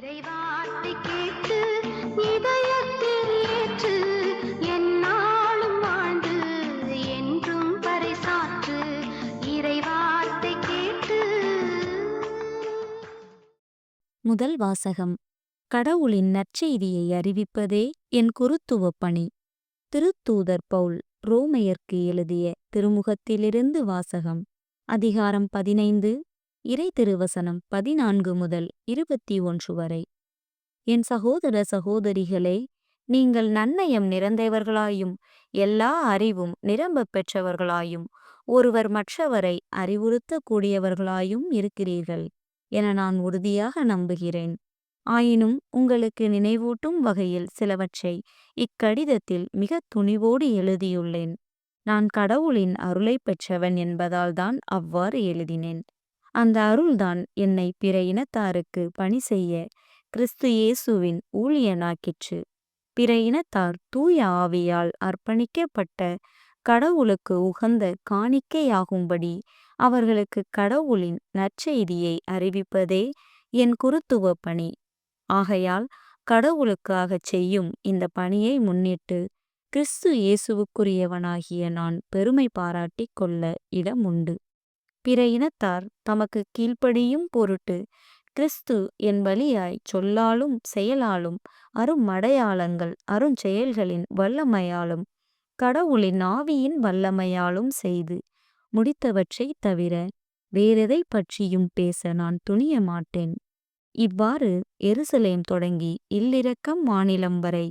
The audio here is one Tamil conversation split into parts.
இறைவார்த்தை கேட்டு இதயத்தில் ஏற்று என்னாலும் வாழ்ந்து என்றும் பறைசாற்று இறைவார்த்தை கேட்டு. முதல் வாசகம் கடவுளின் நற்செய்தியை அறிவிப்பதே என் குருத்துவப் பணி. திருத்தூதர் பவுல் ரோமையர்க்கு எழுதிய திருமுகத்திலிருந்து வாசகம் அதிகாரம் பதினைந்து இறை திருவசனம் பதினான்கு முதல் இருபத்தி ஒன்று வரை. என் சகோதர சகோதரிகளே நீங்கள் நன்னயம் நிறைந்தவர்களாயும் எல்லா அறிவும் நிரம்பப் பெற்றவர்களாயும் ஒருவர் மற்றவரை அறிவுறுத்தக்கூடியவர்களாயும் இருக்கிறீர்கள் என நான் உறுதியாக நம்புகிறேன். ஆயினும் உங்களுக்கு நினைவூட்டும் வகையில் சிலவற்றை இக்கடிதத்தில் மிக துணிவோடு எழுதியுள்ளேன். நான் கடவுளின் அருளை பெற்றவன் என்பதால்தான் அவ்வாறு எழுதினேன். அந்த அருள்தான் என்னை பிற இனத்தாருக்கு பணி செய்ய கிறிஸ்து இயேசுவின் ஊழியனாக்கிற்று. பிற இனத்தார் தூய ஆவியால் அர்ப்பணிக்கப்பட்ட கடவுளுக்கு உகந்த காணிக்கையாகும்படி அவர்களுக்கு கடவுளின் நற்செய்தியை அறிவிப்பதே என் குருத்துவ பணி. ஆகையால் கடவுளுக்காகச் செய்யும் இந்த பணியை முன்னிட்டு கிறிஸ்து இயேசுவுக்குரியவனாகிய நான் பெருமை பாராட்டிக் கொள்ள இடம் உண்டு. பிற இனத்தார் தமக்கு கீழ்ப்படியும் பொருட்டு கிறிஸ்து என் வழியாய் சொல்லாலும் செயலாலும் அருமடையாளங்கள் அருஞ்செயல்களின் வல்லமையாலும் கடவுளின் ஆவியின் வல்லமையாலும் செய்து முடித்தவற்றைத் தவிர வேறெதை பற்றியும் பேச நான் துணிய மாட்டேன். இவ்வாறு எருசலேம் தொடங்கி இல்லிரக்கம் மாநிலம் வரை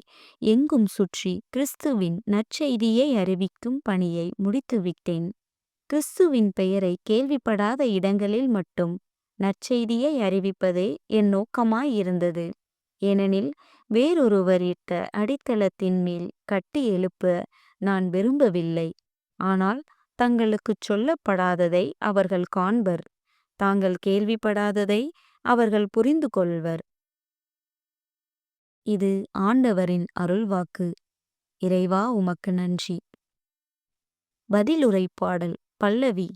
எங்கும் சுற்றி கிறிஸ்துவின் நற்செய்தியை அறிவிக்கும் பணியை முடித்துவிட்டேன். கிறிஸ்துவின் பெயரை கேள்விப்படாத இடங்களில் மட்டும் நற்செய்தியை அறிவிப்பதே என் நோக்கமாயிருந்தது. ஏனெனில் வேறொருவர் இட்ட அடித்தளத்தின் மேல் கட்டி எழுப்ப நான் விரும்பவில்லை. ஆனால் தங்களுக்குச் சொல்லப்படாததை அவர்கள் காண்பர். தாங்கள் கேள்விப்படாததை அவர்கள் புரிந்து கொள்வர் இது ஆண்டவரின் அருள்வாக்கு. இறைவா உமக்கு நன்றி. பதிலுரை பாடல் பல்லவி.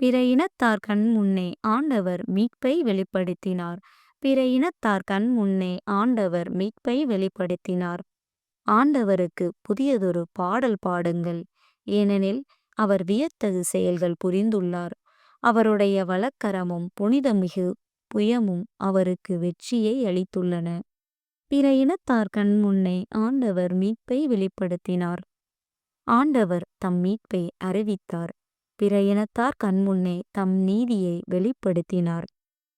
பிற இனத்தார் கண் முன்னே ஆண்டவர் மீட்பை வெளிப்படுத்தினார். பிற இனத்தார் கண் முன்னே ஆண்டவர் மீட்பை வெளிப்படுத்தினார். ஆண்டவருக்கு புதியதொரு பாடல் பாடுங்கள். ஏனெனில் அவர் வியத்தகு செயல்கள் புரிந்துள்ளார். அவருடைய வழக்கரமும் புனிதமிகு புயமும் அவருக்கு வெற்றியை அளித்துள்ளன. பிற இனத்தார் கண் முன்னே ஆண்டவர் மீட்பை வெளிப்படுத்தினார். ஆண்டவர் தம் மீட்பை அறிவித்தார். பிற இனத்தார் கண்முன்னே தம் நீதியை வெளிப்படுத்தினார்.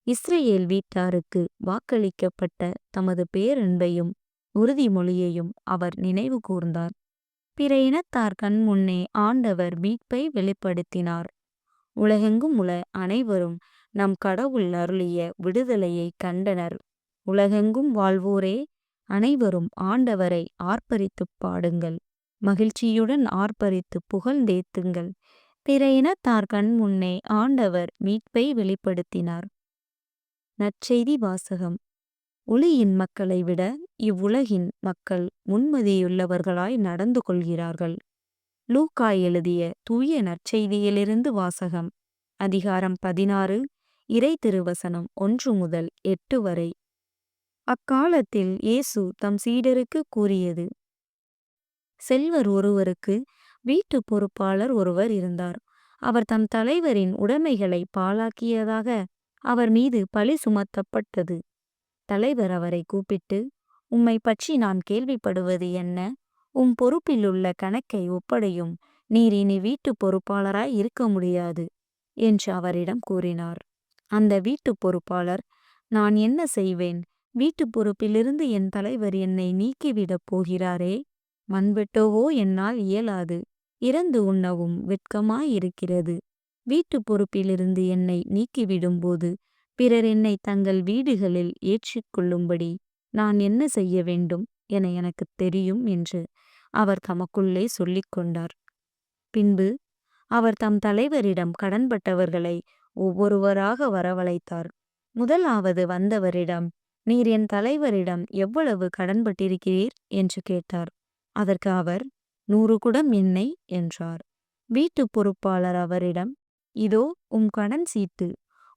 இஸ்ரேல் வீட்டாருக்கு வாக்களிக்கப்பட்ட தமது பேரன்பையும் உறுதிமொழியையும் அவர் நினைவு கூர்ந்தார். பிற இனத்தார் கண்முன்னே ஆண்டவர் மீட்பை வெளிப்படுத்தினார். உலகெங்கும் உள்ள அனைவரும் நம் கடவுள் அருளிய விடுதலையை கண்டனர். உலகெங்கும் வாழ்வோரே அனைவரும் ஆண்டவரை ஆர்ப்பரித்து பாடுங்கள். மகிழ்ச்சியுடன் ஆர்ப்பரித்து புகழ்ந்தேத்துங்கள். பிற இனத்தார் கண் முன்னே ஆண்டவர் மீட்பை வெளிப்படுத்தினார். நற்செய்தி வாசகம். ஒளியின் மக்களை விட இவ்வுலகின் மக்கள் முன்மதியுள்ளவர்களாய் நடந்து கொள்கிறார்கள். லூக்கா எழுதிய தூய நற்செய்தியிலிருந்து வாசகம். அதிகாரம் பதினாறு இறை திருவசனம் ஒன்று முதல் எட்டு வரை. அக்காலத்தில் இயேசு தம் சீடருக்கு கூறியது செல்வர் ஒருவருக்கு வீட்டு பொறுப்பாளர் ஒருவர் இருந்தார். அவர் தம் தலைவரின் உடைமைகளை பாழாக்கியதாக அவர் மீது பழி சுமத்தப்பட்டது. தலைவர் அவரை கூப்பிட்டு உம்மை பற்றி நான் கேள்விப்படுவது என்ன? உம் பொறுப்பிலுள்ள கணக்கை ஒப்படையும். நீர் இனி வீட்டு பொறுப்பாளராய் இருக்க முடியாது என்று அவரிடம் கூறினார். அந்த வீட்டு பொறுப்பாளர் நான் என்ன செய்வேன்? வீட்டு பொறுப்பிலிருந்து என் தலைவர் என்னை நீக்கிவிடப் போகிறாரே? மண்வெட்டவோ என்னால் இயலாது. இறந்து உண்ணவும் வெட்கமாயிருக்கிறது. வீட்டு பொறுப்பிலிருந்து என்னை நீக்கிவிடும்போது பிறர் என்னை தங்கள் வீடுகளில் ஏற்றிக்கொள்ளும்படி நான் என்ன செய்ய வேண்டும் என எனக்கு தெரியும் என்று அவர் தமக்குள்ளே சொல்லிக் கொண்டார். பின்பு அவர் தம் தலைவரிடம் கடன்பட்டவர்களை ஒவ்வொருவராக வரவழைத்தார். முதலாவது வந்தவரிடம் நீர் என் தலைவரிடம் எவ்வளவு கடன்பட்டிருக்கிறீர்? என்று கேட்டார். அதற்கு அவர் நூறு குடம் எண்ணெய் என்றார். வீட்டு பொறுப்பாளர் அவரிடம் இதோ உம் கடன் சீட்டு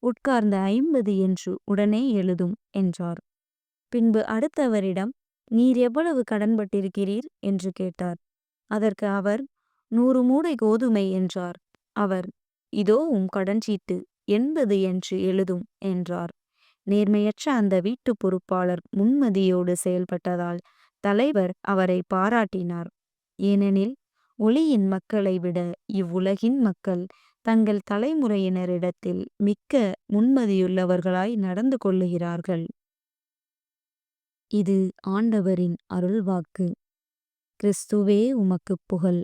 உட்கார்ந்த ஐம்பது என்று உடனே எழுதும் என்றார். பின்பு அடுத்தவரிடம் நீர் எவ்வளவு கடன்பட்டிருக்கிறீர் என்று கேட்டார். அதற்கு அவர் நூறு மூடை கோதுமை என்றார். அவர் இதோ உம் கடன் சீட்டு எண்பது என்று எழுதும் என்றார். நேர்மையற்ற அந்த வீட்டு பொறுப்பாளர் முன்மதியோடு செயல்பட்டதால் தலைவர் அவரை பாராட்டினார். ஏனெனில் ஒளியின் மக்களை விட இவ்வுலகின் மக்கள் தங்கள் தலைமுறையினரிடத்தில் மிக்க முன்மதியுள்ளவர்களாய் நடந்து கொள்ளுகிறார்கள். இது ஆண்டவரின் அருள்வாக்கு. கிறிஸ்துவே உமக்கு புகழ்.